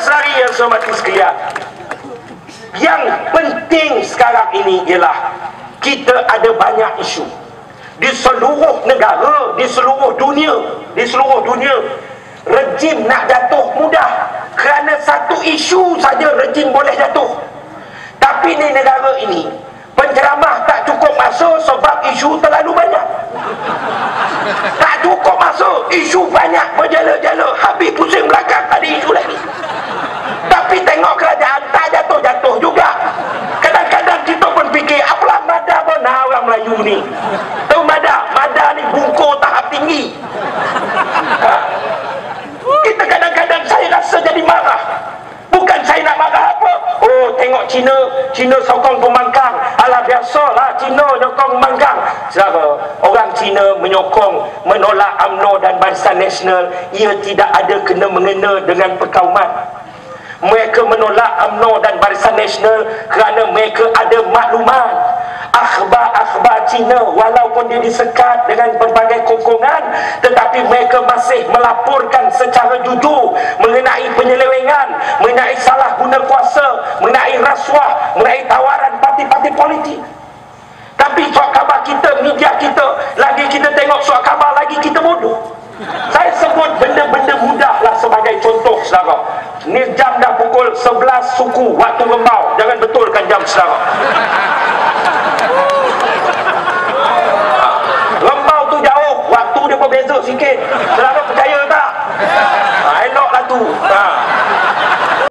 yang saya hormati sekalian yang penting sekarang ini ialah kita ada banyak isu. Di seluruh negara di seluruh dunia di seluruh dunia rejim nak jatuh mudah kerana satu isu saja rejim boleh jatuh. Tapi di negara ini penceramah tak cukup masa sebab isu terlalu banyak tak cukup masa isu banyak berjala-jala habis pusing belakang ada isu lagi tapi tengok kerajaan tak jatuh-jatuh juga kadang-kadang kita pun fikir apalah mada benar orang Melayu ni. Tahu mada mada ni bungkur tahap tinggi. Ha. kita kadang-kadang saya rasa jadi marah. Bukan saya nak marah apa. Oh tengok Cina. Cina sokong pembangkang alah biasalah Cina nyokong pembangkang saudara orang Cina menyokong menolak UMNO dan Barisan Nasional. Ia tidak ada kena mengena dengan perkauman. Mereka menolak UMNO dan Barisan Nasional kerana mereka ada maklumat. Akhbar-akhbar Cina walaupun dia disekat dengan berbagai kokongan tetapi mereka masih melaporkan secara jujur mengenai penyelewengan mengenai salah guna kuasa mengenai rasuah mengenai tawaran parti-parti politik. Tapi suat khabar kita media kita lagi kita tengok suat khabar lagi kita bodoh. Saya sebut benda-benda mudah lah sebagai contoh saudara. Ni jam dah pukul 11 suku waktu rembau jangan betulkan jam saudara